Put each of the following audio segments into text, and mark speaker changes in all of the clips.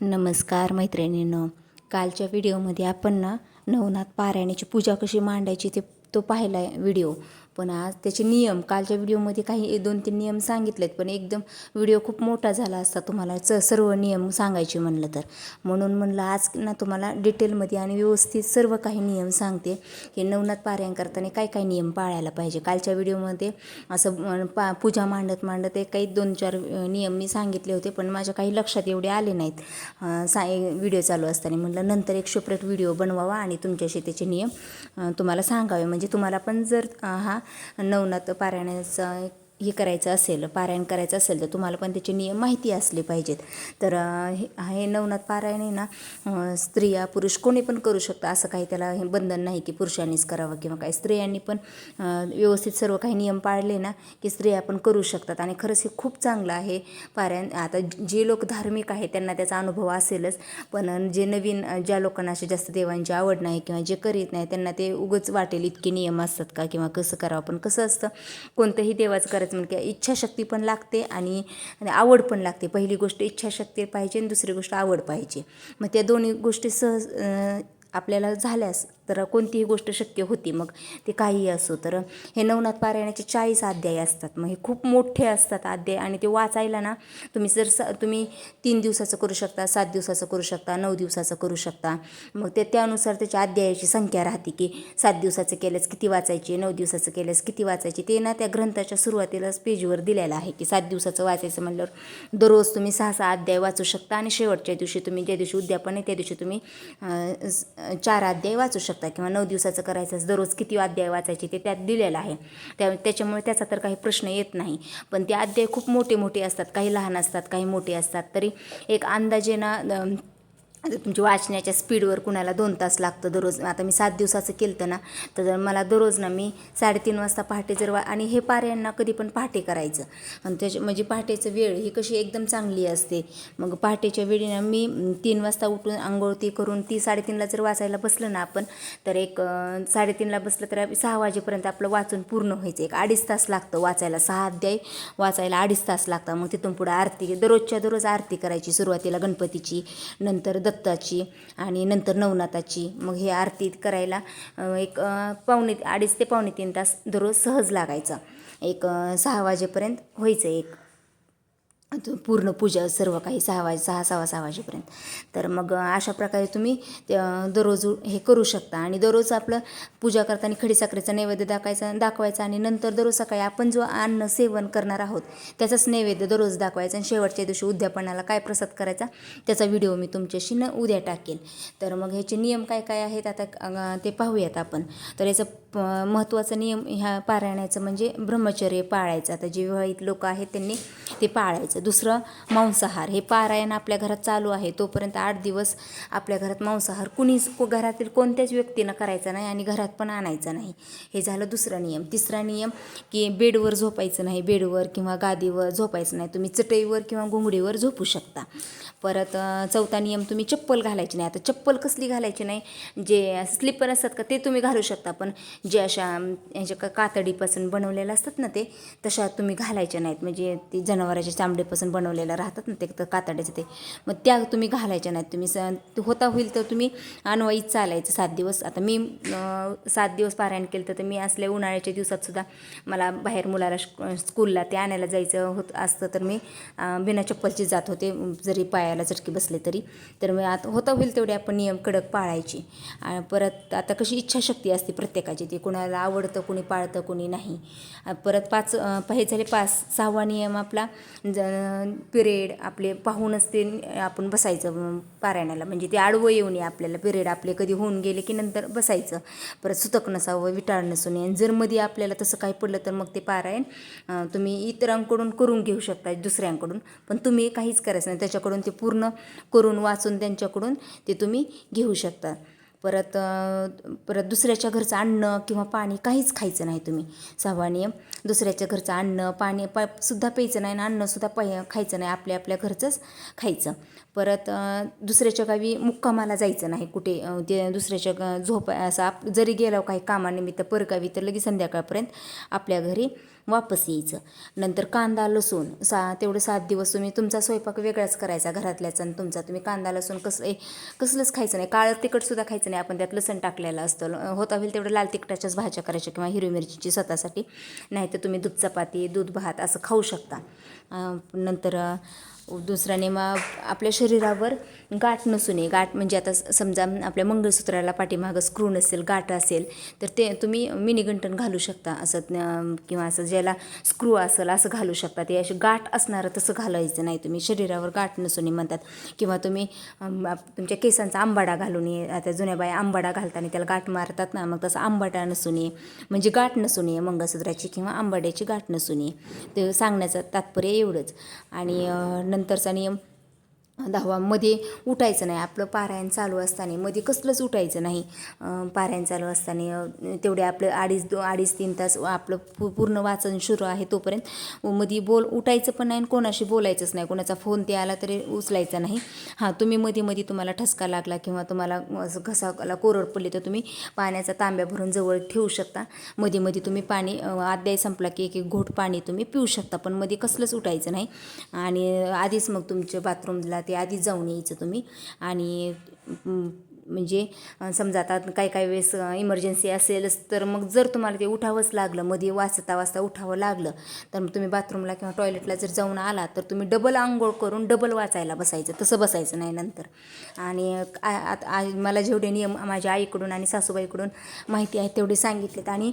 Speaker 1: नमस्कार मैत्रिणींनो. कालच्या व्हिडिओमध्ये आपण ना नवनाथ पारायणाची पूजा कशी मांडायची ते तो पाहिला आहे व्हिडिओ पण आज त्याचे नियम कालच्या व्हिडिओमध्ये काही दोन तीन नियम सांगितलेत पण एकदम व्हिडिओ खूप मोठा झाला असता तुम्हाला. च सर्व नियम सांगायचे म्हणलं तर. म्हणून म्हणलं आज ना तुम्हाला डिटेलमध्ये आणि व्यवस्थित सर्व काही नियम सांगते. की नवनाथ पारायण करताना काय काय नियम पाळायला पाहिजे? कालच्या व्हिडिओमध्ये असं पा पूजा मांडत मांडत एक काही दोन चार नियम मी सांगितले होते पण माझ्या काही लक्षात एवढे आले नाहीत. सा व्हिडिओ चालू असताना म्हणलं नंतर एक सेपरेट व्हिडिओ बनवावा आणि तुमच्याशी त्याचे नियम तुम्हाला सांगावे. म्हणजे तुम्हाला पण जर हा नवनाथ पारायणाचा हे करायचं असेल पारायण करायचं असेल तर तुम्हाला पण त्याचे नियम माहिती असले पाहिजेत. तर हे नवनाथ पारायण आहे ना स्त्रिया पुरुष कोणी पण करू शकतं. असं काही त्याला हे बंधन नाही की पुरुषांनीच करावं किंवा काय स्त्रियांनी पण व्यवस्थित सर्व काही नियम पाळले ना की स्त्रिया पण करू शकतात. आणि खरंच हे खूप चांगलं आहे पारायण. आता जे लोक धार्मिक आहे त्यांना त्याचा अनुभव असेलच. पण जे नवीन ज्या लोकांना अशी जास्त देवांची आवड नाही किंवा जे करीत नाही त्यांना ते उगच वाटेल इतके नियम असतात का? किंवा कसं करावं? पण कसं असतं कोणतंही देवाचं करायचं म्हणजे काय इच्छाशक्ती पण लागते आणि आवड पण लागते. पहिली गोष्ट इच्छाशक्ती पाहिजे आणि दुसरी गोष्ट आवड पाहिजे. मग त्या दोन्ही गोष्टी सहज आपल्याला झाल्यास तर कोणतीही गोष्ट शक्य होती मग ते काहीही असो. तर हे नवनाथ पारायणाचे चाळीस अध्याय असतात. मग हे खूप मोठे असतात अध्याय आणि ते वाचायला ना तुम्ही जर स तुम्ही तीन दिवसाचं करू शकता सात दिवसाचं करू शकता नऊ दिवसाचं करू शकता. मग ते त्यानुसार त्याच्या अध्यायाची संख्या राहते की सात दिवसाचं केल्यास किती वाचायची नऊ दिवसाचं केल्यास किती वाचायची ते ना त्या ग्रंथाच्या सुरुवातीलाच पेजवर दिलेलं आहे की सात दिवसाचं वाचायचं म्हणल्यावर दररोज तुम्ही सहा सहा अध्याय वाचू शकता आणि शेवटच्या दिवशी तुम्ही ज्या दिवशी उद्यापन आहे त्या दिवशी तुम्ही चार अध्याय वाचू शकता. किंवा नऊ दिवसाचं करायचं दररोज किती अध्याय वाचायचे ते त्यात दिलेलं आहे. त्या त्याच्यामुळे त्याचा तर काही प्रश्न येत नाही. पण ते अध्याय खूप मोठे मोठे असतात काही लहान असतात काही मोठे असतात. तरी एक अंदाजे तुमची वाचण्याच्या स्पीडवर कुणाला दोन तास लागतं दररोज. आता मी सात दिवसाचं केलं ना तर जर मला दररोज ना मी साडेतीन वाजता पहाटे जर वा आणि हे पाऱ्यांना कधी पण पहाटे करायचं. आणि त्याच्या म्हणजे पहाटेचं वेळ ही कशी एकदम चांगली असते. मग पहाटेच्या वेळी मी तीन वाजता उठून आंघोळ ती करून ती साडेतीनला जर वाचायला बसलं ना आपण तर एक साडेतीनला बसलं तर सहा वाजेपर्यंत आपलं वाचून पूर्ण व्हायचं. एक अडीच तास लागतं वाचायला. सहा अध्याय वाचायला अडीच तास लागतात. मग तिथून पुढं आरती दररोजच्या दररोज आरती करायची सुरुवातीला गणपतीची. नंतर दत्ताची आणि नंतर नवनाथाची. मग हे आरती करायला एक पावणे अडीच ते पावणे तीन तास दररोज सहज लागायचा. एक सहा वाजेपर्यंत व्हायचं एक. पूर्ण पूजा सर्व काही सहा वाजे सहा सहा सहा वाजेपर्यंत. तर मग अशा प्रकारे तुम्ही ते, दररोज हे करू शकता. आणि दररोज आपलं पूजा करताना खडीसाखरेचा नैवेद्य दाखवायचा दाखवायचा आणि नंतर दररोज सकाळी आपण जो अन्न सेवन करणार आहोत त्याचाच नैवेद्य दररोज दाखवायचा. आणि शेवटच्या दिवशी उद्यापनाला काय प्रसाद करायचा त्याचा व्हिडिओ मी तुमच्याशी न उद्या टाकेल. तर मग ह्याचे नियम काय काय आहेत आता ते पाहूयात आपण. तर याचं प महत्त्वाचा नियम ह्या पारायणाचं म्हणजे ब्रह्मचर्य पाळायचं. आता जे विवाहित लोक आहेत त्यांनी ते पाळायचं. दुसरं मांसाहार. हे पारायण आपल्या घरात चालू आहे. तोपर्यंत आठ दिवस आपल्या घरात मांसाहार कुणीच घरातील कोणत्याच व्यक्तीनं करायचा नाही आणि घरात पण आणायचा नाही. हे झालं दुसरा नियम. तिसरा नियम की बेडवर झोपायचं नाही. बेडवर किंवा गादीवर झोपायचं नाही. तुम्ही चटईवर किंवा घुंगडीवर झोपू शकता. परत चौथा नियम तुम्ही चप्पल घालायची नाही. आता चप्पल कसली घालायची नाही? जे स्लिपर असतात का ते तुम्ही घालू शकता. पण जे अशा याच्या ह्याच्या का कातडीपासून बनवलेल्या असतात ना ते तशा तुम्ही घालायच्या नाहीत. म्हणजे ते जनावराच्या चामडीपासून बनवलेल्या राहतात ना ते तर कातड्याचे ते. मग त्या तुम्ही घालायच्या नाहीत तुम्ही. स होता होईल तर तुम्ही अनवाईत चालायचं सात दिवस. आता मी सात दिवस पारायण केलं तर मी असल्या उन्हाळ्याच्या दिवसात सुद्धा मला बाहेर मुलाला स्कूलला ते आणायला जायचं होत असतं तर मी बिना चप्पलची जात होते. जरी पायाला झटके बसले तरी. तर मग आता होता होईल तेवढे आपण नियम कडक पाळायचे. परत आता कशी इच्छाशक्ती असते प्रत्येकाची. ती कुणाला आवडतं कुणी पाळतं कुणी नाही. परत पाच अं, हे झाले पाच सहावा नियम आपला. ज पिरियड आपले पाहूनच ते आपण बसायचं पारायणाला. म्हणजे ते आडवं येऊ नये आपल्याला. पिरियड आपले कधी होऊन गेले की नंतर बसायचं. परत सुतक नसावं विटाळ नसू नये जर मध्ये आपल्याला तसं काही पडलं तर मग ते पारायण तुम्ही इतरांकडून करून घेऊ शकता दुसऱ्यांकडून. पण तुम्ही काहीच करायचं नाही. त्याच्याकडून ते पूर्ण करून वाचून त्यांच्याकडून ते तुम्ही घेऊ शकता. परत परत दुसऱ्याच्या घरचं अन्न किंवा पाणी काहीच खायचं नाही तुम्ही. सहावा नियम दुसऱ्याच्या घरचं अन्न पाणी पा सुद्धा प्यायचं नाही आणि अन्नसुद्धा पा खायचं नाही. आपल्या आपल्या घरचंच खायचं. परत दुसऱ्याच्या गावी मुक्कामाला जायचं नाही कुठे. ते दुसऱ्याच्या ग- झोप असं आप जरी गेलो काही कामानिमित्त परगावी तर लगेच संध्याकाळपर्यंत आपल्या घरी वापस यायचं. नंतर कांदा लसूण सा तेवढे सात दिवस तुम्ही तुमचा स्वयंपाक वेगळाच करायचा घरातल्याचा आणि तुमचा. तुम्ही कांदा लसूण कसं ए, कसलंच खायचं नाही. काळं तिखटसुद्धा खायचं नाही. आपण त्यात लसण टाकलेलं असतं. होता होईल तेवढं लाल तिखटाच्याच भाज्या करायच्या किंवा हिरवी मिरचीची स्वतःसाठी. नाही तर तुम्ही दूध चपाती दूध भात असं खाऊ शकता. नंतर दुसऱ्याने मग आपल्या शरीरावर गाठ नसू नये. गाठ म्हणजे आता समजा आपल्या मंगळसूत्राला पाठीमागं स्क्रू नसेल गाठ असेल तर ते तुम्ही मिनीगंटन घालू शकता. असं किंवा असं ज्याला स्क्रू असेल असं घालू शकता. ते अशी गाठ असणारं तसं घालायचं नाही तुम्ही. शरीरावर गाठ नसू नये म्हणतात. किंवा तुम्ही तुमच्या केसांचा आंबाडा घालू नये. आता जुन्या बाया आंबाडा घालताना त्याला गाठ मारतात ना मग तसं आंबाडा नसू नये. म्हणजे गाठ नसू नये मंगळसूत्राची किंवा आंबाड्याची गाठ नसू नये. ते सांगण्याचं तात्पर्य एवढंच. आणि नंतरचा नियम. धावा मध्ये उठायचं नाही. आपलं पारायण चालू असताना मध्ये कसलंच उठायचं नाही. पारायण चालू असताना तेवढे आपलं अडीच दो अडीच तीन तास आपलं पू पूर्ण वाचन सुरू आहे तोपर्यंत. मध्ये बोल उठायचं पण नाही आणि कोणाशी बोलायचंच नाही. कोणाचा फोन ते आला तरी उचलायचा नाही. हां तुम्ही मध्ये मध्ये तुम्हाला ठसका लागला किंवा तुम्हाला घसाला कोरड पडली तर तुम्ही पाण्याचा तांब्या भरून जवळ ठेवू शकता. मध्ये मध्ये तुम्ही पाणी अध्याय संपला की एक एक घोट पाणी तुम्ही पिऊ शकता. पण मध्ये कसलंच उठायचं नाही. आणि आधीच मग तुमच्या बाथरूमला ते आधीच जाऊन यायचं तुम्ही. आणि म्हणजे समजा आता काही काही वेळेस इमर्जन्सी असेलच तर मग जर तुम्हाला ते उठावंच लागलं मध्ये वाचता वाचता उठावं लागलं तर मग तुम्ही बाथरूमला किंवा टॉयलेटला जर जाऊन आला तर तुम्ही डबल आंघोळ करून डबल वाचायला बसायचं. तसं बसायचं नाही नंतर. आणि आ- मला जेवढे नियम माझ्या आईकडून आणि सासूबाईकडून माहिती आहे तेवढे सांगितलेत. आणि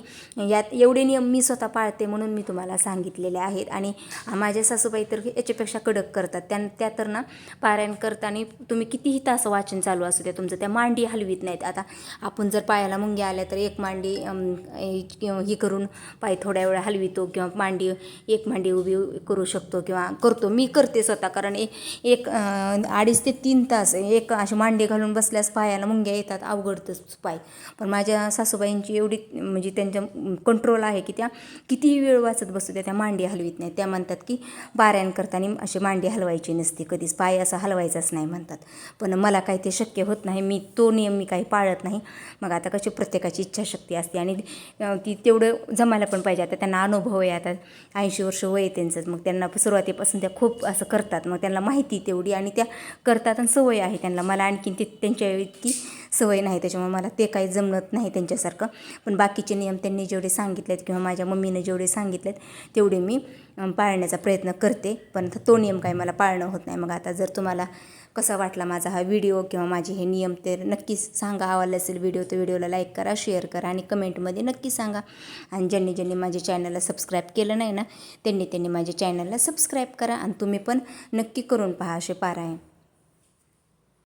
Speaker 1: यात एवढे नियम मी स्वतः पाळते म्हणून मी तुम्हाला सांगितलेले आहेत. आणि माझ्या सासूबाई तर याच्यापेक्षा कडक करतात. त्या त्या तर ना पारायण करताना तुम्ही कितीही तास वाचन चालू असू द्या तुमचं त्या मांडी हलवीत नाहीत. आता आपण जर पायाला मुंग्या आल्या तर एक मांडी ही करून पाय थोड्या वेळा हलवितो किंवा मांडी एक मांडी उभी करू शकतो किंवा करतो. मी करते स्वतः कारण एक अडीच ते तीन तास एक अशी मांडी घालून बसल्यास पायाला मुंग्या येतात अवघडतंच पाय. पण माझ्या सासूबाईंची एवढी म्हणजे त्यांच्या कंट्रोल आहे की त्या कितीही वेळ वाचत बसू त्या त्या मांडी हलवीत नाही त्या म्हणतात की पारायण करताना अशी मांडी हलवायची नसते कधीच. पाय असा हलवायचाच नाही म्हणतात. पण मला काही ते शक्य होत नाही. मी तो नियम मी काही पाळत नाही. मग आता कशी प्रत्येकाची इच्छाशक्ती असते आणि ती तेवढं जमायला पण पाहिजे. आता त्यांना अनुभव आहे आता ऐंशी वर्ष वय त्यांचंच त्यांचं. मग त्यांना सुरुवातीपासून त्या खूप असं करतात. मग त्यांना माहिती तेवढी आणि त्या करतात आणि सवय आहे त्यांना. मला आणखीन ते त्यांच्या इतकी सवय नाही. त्याच्यामुळे मला ते काही जमत नाही त्यांच्यासारखं. पण बाकीचे नियम त्यांनी जेवढे सांगितलेत किंवा माझ्या मम्मीने जेवढे सांगितलेत तेवढे मी पाळण्याचा प्रयत्न करते. पण तो नियम काही मला पाळणं होत नाही. मग आता जर तुम्हाला कसा वाटला माझा हा व्हिडिओ किंवा माझे हे नियम ते नक्कीच सांगा. आवडला असेल व्हिडिओ तर व्हिडिओला लाईक करा शेअर करा आणि कमेंटमध्ये नक्की सांगा. आणि ज्यांनी ज्यांनी माझ्या चॅनलला सबस्क्राईब केलं नाही ना त्यांनी त्यांनी माझ्या चॅनलला सबस्क्राईब करा आणि तुम्ही पण नक्की करून पहा असे पारायण.